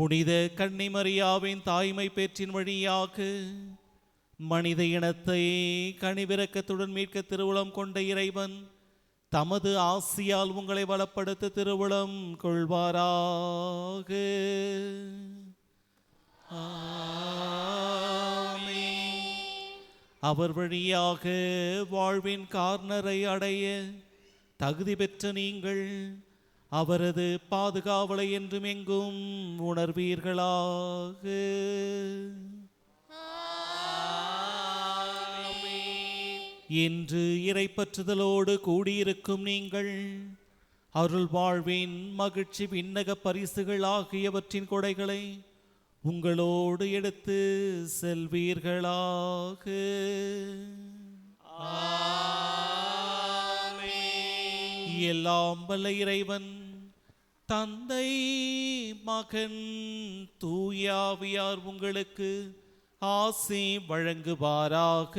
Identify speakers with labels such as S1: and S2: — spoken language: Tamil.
S1: புனித கன்னிமரியாவின் தாய்மை பேற்றின் வழியாக மனித இனத்தை கனிவிறக்கத்துடன் மீட்க திருவுளம் கொண்ட இறைவன் தமது ஆசியால் உங்களை வளப்படுத்த திருவுளம் கொள்வாராக. அவர் வழியாக வாழ்வின் கார்னரை அடைய தகுதி பெற்ற நீங்கள் அவரது பாதுகாவலை என்றும் எங்கும் உணர்வீர்களாக. இன்று இறைப்பற்றுதலோடு கூடியிருக்கும் நீங்கள் அருள் வாழ்வின் மகிழ்ச்சி விண்ணக பரிசுகள் ஆகியவற்றின் கொடைகளை உங்களோடு எடுத்து செல்வீர்களாக. எல்லாம் வல்ல இறைவன் தந்தை மகன் தூயாவியார் உங்களுக்கு ஆசி வழங்குவாராக.